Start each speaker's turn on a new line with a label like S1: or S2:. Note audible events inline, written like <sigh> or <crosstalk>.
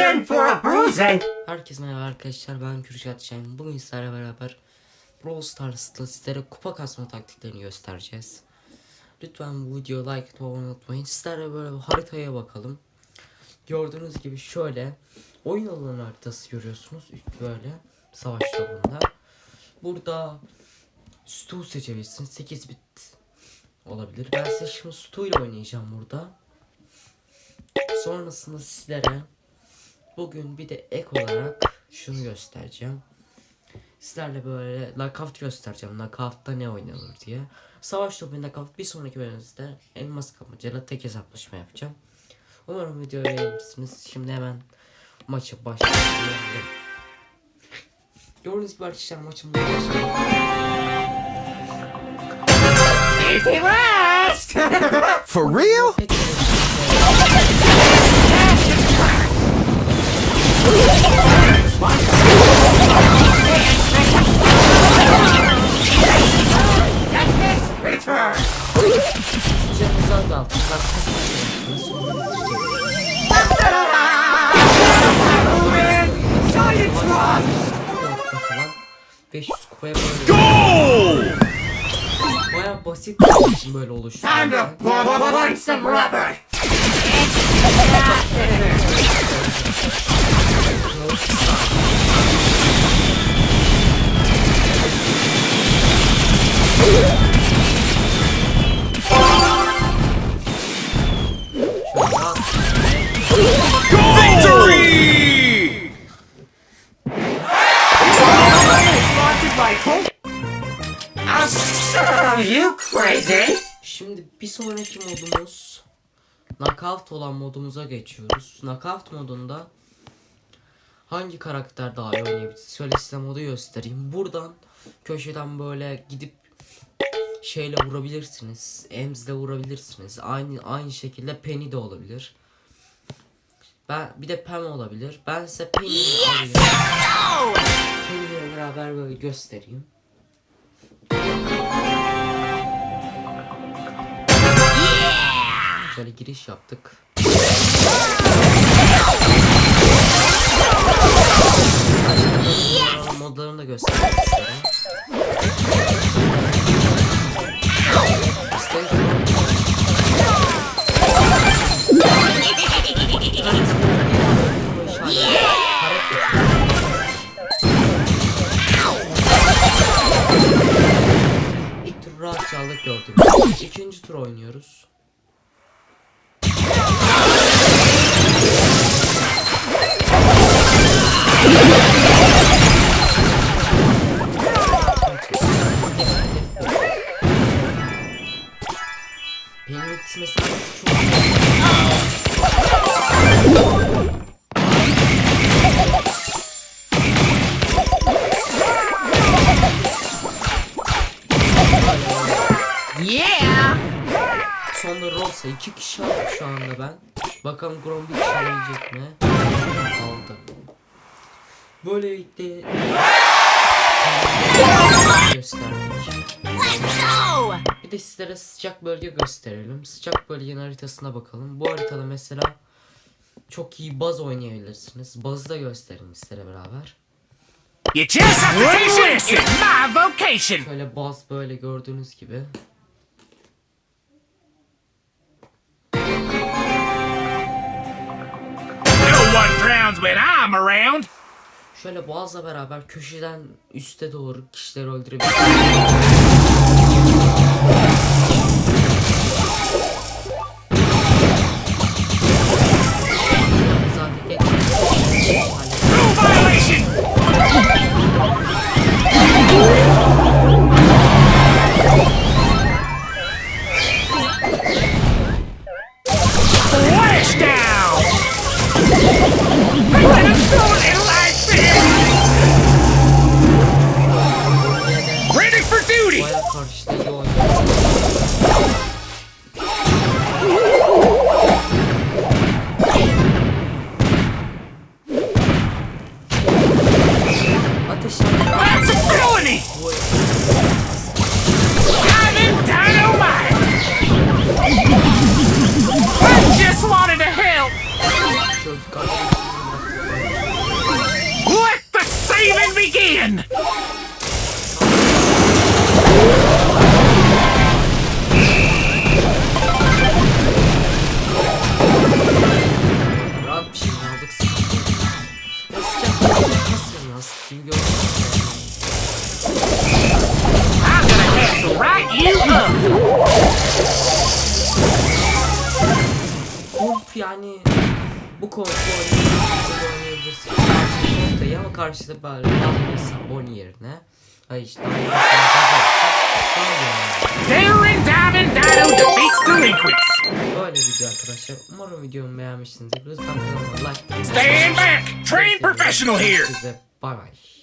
S1: in for bruising.
S2: Herkese merhaba arkadaşlar ben Kürşat Şahin. Bugün sizlerle beraber Brawl Stars'ta sizlere kupa kasma taktiklerini göstereceğiz. Lütfen bu videoya like atmayı unutmayın. Sizlerle böyle haritaya bakalım. Gördüğünüz gibi şöyle oyun alanı haritası görüyorsunuz. Böyle savaş topunda. Burada Stu seçebilirsiniz. 8 bit olabilir. Ben size şimdi Stu ile oynayacağım burada. Sonrasında sizlere Bugün bir de ek olarak şunu göstereceğim. Sizlerle böyle knockout göstereceğim. Knockout'ta ne oynanır diye. Savaş topu knockout bir sonraki bölümümüzde elmas kapmacayla tek hesaplaşma yapacağım. Umarım videoyu beğenirsiniz. Şimdi hemen maça başlayalım. Gördüğünüz gibi arkadaşlar
S1: rest. <laughs>
S3: For real?
S2: Canınızı azaltın. Nasıl falan 500 kupaya böyle. Baya basit böyle oluştu.
S1: Time to punch some rubber. Are you crazy?
S2: Şimdi bir sonraki modumuz Knockout olan modumuza geçiyoruz. Knockout modunda hangi karakter daha iyi oynayabilir? Şöyle size modu göstereyim. Buradan köşeden böyle gidip şeyle vurabilirsiniz. Ems'le vurabilirsiniz. Aynı aynı şekilde Penny de olabilir. Ben bir de Pam olabilir. Ben size Penny'yi alayım. Penny'yle beraber böyle göstereyim. Şöyle giriş yaptık. Modlarını da göstermek isterim. İlk tur rahat çaldık gördük. İkinci tur oynuyoruz. Rosa iki kişi aldık şu anda ben. Bakalım Grom bir kişi alabilecek mi? Aldı. Böylelikle gösterdik. Bir de sizlere sıcak bölge gösterelim. Sıcak bölgenin haritasına bakalım. Bu haritada mesela çok iyi baz oynayabilirsiniz. Bazı da göstereyim sizlere beraber. Şöyle baz böyle gördüğünüz gibi.
S3: Drowns when I'm around.
S2: Şöyle boğazla beraber köşeden üste doğru kişileri öldürebilir.
S3: Yansıtıyı gördüm. I'm gonna have to right
S2: you up. Of yani bu korku oyunu oynayabilirsin. Korkutayı ama karşıda bari yapmıyorsan Bonnie yerine. Ay işte.
S3: Darren Diamond Dino defeats delinquents.
S2: Böyle video arkadaşlar. Umarım videomu beğenmişsinizdir. Lütfen kanalıma like.
S3: Stand back. Train professional here.
S2: Size bay bay.